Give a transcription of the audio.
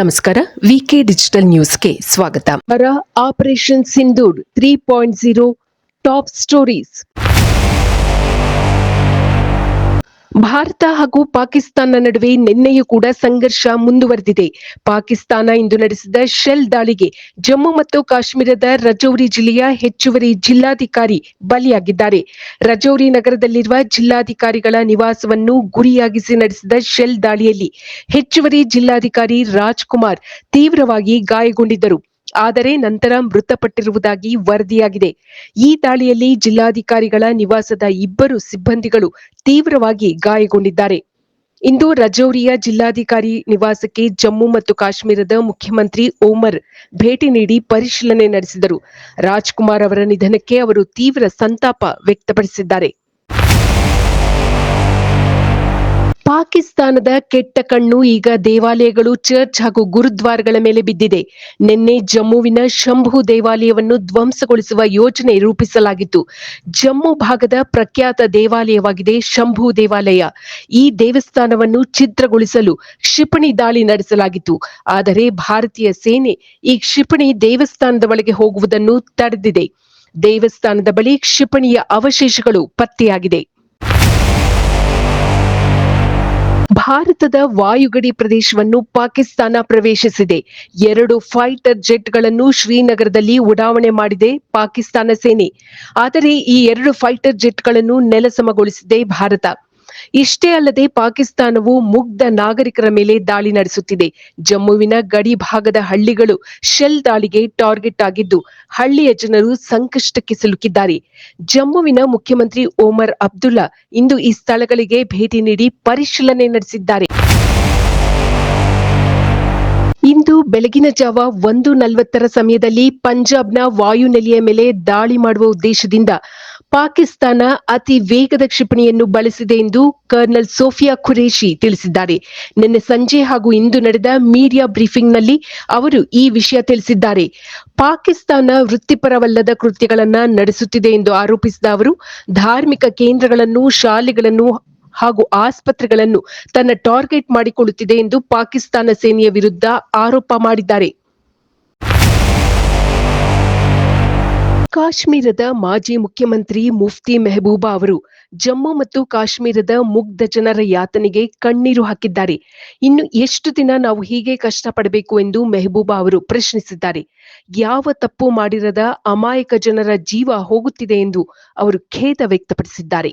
ನಮಸ್ಕಾರ. ವಿಕೆ ಡಿಜಿಟಲ್ ನ್ಯೂಸ್ಗೆ ಸ್ವಾಗತ. ಬರ operation Sindoor three point zero top stories Bharat ಹಾಗೂ ಪಾಕಿಸ್ತಾನ ನಡುವೆ ನಿನ್ನೆಯೂ ಕೂಡ ಸಂಘರ್ಷ ಮುಂದುವರೆದಿದೆ. ಪಾಕಿಸ್ತಾನ ಇಂದು ನಡೆಸಿದ ಶೆಲ್ ದಾಳಿಗೆ ಜಮ್ಮು ಮತ್ತು ಕಾಶ್ಮೀರದ ರಜೌರಿ ಜಿಲ್ಲೆಯ ಹೆಚ್ಚುವರಿ ಜಿಲ್ಲಾಧಿಕಾರಿ ಬಲಿಯಾಗಿದ್ದಾರೆ. ರಜೌರಿ ನಗರದಲ್ಲಿರುವ ಜಿಲ್ಲಾಧಿಕಾರಿಗಳ ನಿವಾಸವನ್ನು ಗುರಿಯಾಗಿಸಿ ನಡೆಸಿದ ಶೆಲ್ ದಾಳಿಯಲ್ಲಿ ಹೆಚ್ಚುವರಿ ಜಿಲ್ಲಾಧಿಕಾರಿ ರಾಜ್ಕುಮಾರ್ ತೀವ್ರವಾಗಿ ಗಾಯಗೊಂಡಿದ್ದರು. ಆದರೆ ನಂತರ ಮೃತಪಟ್ಟಿರುವುದಾಗಿ ವರದಿಯಾಗಿದೆ. ಈ ದಾಳಿಯಲ್ಲಿ ಜಿಲ್ಲಾಧಿಕಾರಿಗಳ ನಿವಾಸದ ಇಬ್ಬರು ಸಿಬ್ಬಂದಿಗಳು ತೀವ್ರವಾಗಿ ಗಾಯಗೊಂಡಿದ್ದಾರೆ. ಇಂದು ರಜೌರಿಯ ಜಿಲ್ಲಾಧಿಕಾರಿ ನಿವಾಸಕ್ಕೆ ಜಮ್ಮು ಮತ್ತು ಕಾಶ್ಮೀರದ ಮುಖ್ಯಮಂತ್ರಿ ಓಮರ್ ಭೇಟಿ ನೀಡಿ ಪರಿಶೀಲನೆ ನಡೆಸಿದರು. ರಾಜ್ಕುಮಾರ್ ಅವರ ನಿಧನಕ್ಕೆ ಅವರು ತೀವ್ರ ಸಂತಾಪ ವ್ಯಕ್ತಪಡಿಸಿದ್ದಾರೆ. ಪಾಕಿಸ್ತಾನದ ಕೆಟ್ಟ ಕಣ್ಣು ಈಗ ದೇವಾಲಯಗಳು, ಚರ್ಚ್ ಹಾಗೂ ಗುರುದ್ವಾರಗಳ ಮೇಲೆ ಬಿದ್ದಿದೆ. ನಿನ್ನೆ ಜಮ್ಮುವಿನ ಶಂಭು ದೇವಾಲಯವನ್ನು ಧ್ವಂಸಗೊಳಿಸುವ ಯೋಜನೆ ರೂಪಿಸಲಾಗಿತ್ತು. ಜಮ್ಮು ಭಾಗದ ಪ್ರಖ್ಯಾತ ದೇವಾಲಯವಾಗಿದೆ ಶಂಭು ದೇವಾಲಯ. ಈ ದೇವಸ್ಥಾನವನ್ನು ಛಿದ್ರಗೊಳಿಸಲು ಕ್ಷಿಪಣಿ ದಾಳಿ ನಡೆಸಲಾಗಿತ್ತು. ಆದರೆ ಭಾರತೀಯ ಸೇನೆ ಈ ಕ್ಷಿಪಣಿ ದೇವಸ್ಥಾನದ ಒಳಗೆ ಹೋಗುವುದನ್ನು ತಡೆದಿದೆ. ದೇವಸ್ಥಾನದ ಬಳಿ ಕ್ಷಿಪಣಿಯ ಅವಶೇಷಗಳು ಪತ್ತೆಯಾಗಿದೆ. ಭಾರತದ ವಾಯುಗಡಿ ಪ್ರದೇಶವನ್ನು ಪಾಕಿಸ್ತಾನ ಪ್ರವೇಶಿಸಿದೆ. ಎರಡು ಫೈಟರ್ ಜೆಟ್ಗಳನ್ನು ಶ್ರೀನಗರದಲ್ಲಿ ಉಡಾವಣೆ ಮಾಡಿದೆ ಪಾಕಿಸ್ತಾನ ಸೇನೆ. ಆದರೆ ಈ ಎರಡು ಫೈಟರ್ ಜೆಟ್ಗಳನ್ನು ನೆಲಸಮಗೊಳಿಸಿದೆ ಭಾರತ. ಇಷ್ಟೇ ಅಲ್ಲದೆ ಪಾಕಿಸ್ತಾನವು ಮುಗ್ಧ ನಾಗರಿಕರ ಮೇಲೆ ದಾಳಿ ನಡೆಸುತ್ತಿದೆ. ಜಮ್ಮುವಿನ ಗಡಿ ಭಾಗದ ಹಳ್ಳಿಗಳು ಶೆಲ್ ದಾಳಿಗೆ ಟಾರ್ಗೆಟ್ ಆಗಿದ್ದು, ಹಳ್ಳಿಯ ಜನರು ಸಂಕಷ್ಟಕ್ಕೆ ಸಿಲುಕಿದ್ದಾರೆ. ಜಮ್ಮುವಿನ ಮುಖ್ಯಮಂತ್ರಿ ಓಮರ್ ಅಬ್ದುಲ್ಲಾ ಇಂದು ಈ ಸ್ಥಳಗಳಿಗೆ ಭೇಟಿ ನೀಡಿ ಪರಿಶೀಲನೆ ನಡೆಸಿದ್ದಾರೆ. ಇಂದು ಬೆಳಗಿನ ಜಾವ ಒಂದು ನಲವತ್ತರ ಸಮಯದಲ್ಲಿ ಪಂಜಾಬ್ನ ವಾಯುನೆಲೆಯ ಮೇಲೆ ದಾಳಿ ಮಾಡುವ ಉದ್ದೇಶದಿಂದ ಪಾಕಿಸ್ತಾನ ಅತಿ ವೇಗದ ಕ್ಷಿಪಣಿಯನ್ನು ಬಳಸಿದೆ ಎಂದು ಕರ್ನಲ್ ಸೋಫಿಯಾ ಖುರೇಶಿ ತಿಳಿಸಿದ್ದಾರೆ. ನಿನ್ನೆ ಸಂಜೆ ಹಾಗೂ ಇಂದು ನಡೆದ ಮೀಡಿಯಾ ಬ್ರೀಫಿಂಗ್ನಲ್ಲಿ ಅವರು ಈ ವಿಷಯ ತಿಳಿಸಿದ್ದಾರೆ. ಪಾಕಿಸ್ತಾನ ವೃತ್ತಿಪರವಲ್ಲದ ಕೃತ್ಯಗಳನ್ನು ನಡೆಸುತ್ತಿದೆ ಎಂದು ಆರೋಪಿಸಿದ ಅವರು, ಧಾರ್ಮಿಕ ಕೇಂದ್ರಗಳನ್ನು, ಶಾಲೆಗಳನ್ನು ಹಾಗೂ ಆಸ್ಪತ್ರೆಗಳನ್ನು ತನ್ನ ಟಾರ್ಗೆಟ್ ಮಾಡಿಕೊಳ್ಳುತ್ತಿದೆ ಎಂದು ಪಾಕಿಸ್ತಾನ ಸೇನೆಯ ವಿರುದ್ಧ ಆರೋಪ ಮಾಡಿದ್ದಾರೆ. ಕಾಶ್ಮೀರದ ಮಾಜಿ ಮುಖ್ಯಮಂತ್ರಿ ಮುಫ್ತಿ ಮೆಹಬೂಬಾ ಅವರು ಜಮ್ಮು ಮತ್ತು ಕಾಶ್ಮೀರದ ಮುಗ್ಧ ಜನರ ಯಾತನೆಗೆ ಕಣ್ಣೀರು ಹಾಕಿದ್ದಾರೆ. ಇನ್ನು ಎಷ್ಟು ದಿನ ನಾವು ಹೀಗೆ ಕಷ್ಟಪಡಬೇಕು ಎಂದು ಮೆಹಬೂಬಾ ಅವರು ಪ್ರಶ್ನಿಸಿದ್ದಾರೆ. ಯಾವ ತಪ್ಪು ಮಾಡಿರದ ಅಮಾಯಕ ಜನರ ಜೀವ ಹೋಗುತ್ತಿದೆ ಎಂದು ಅವರು ಖೇದ ವ್ಯಕ್ತಪಡಿಸಿದ್ದಾರೆ.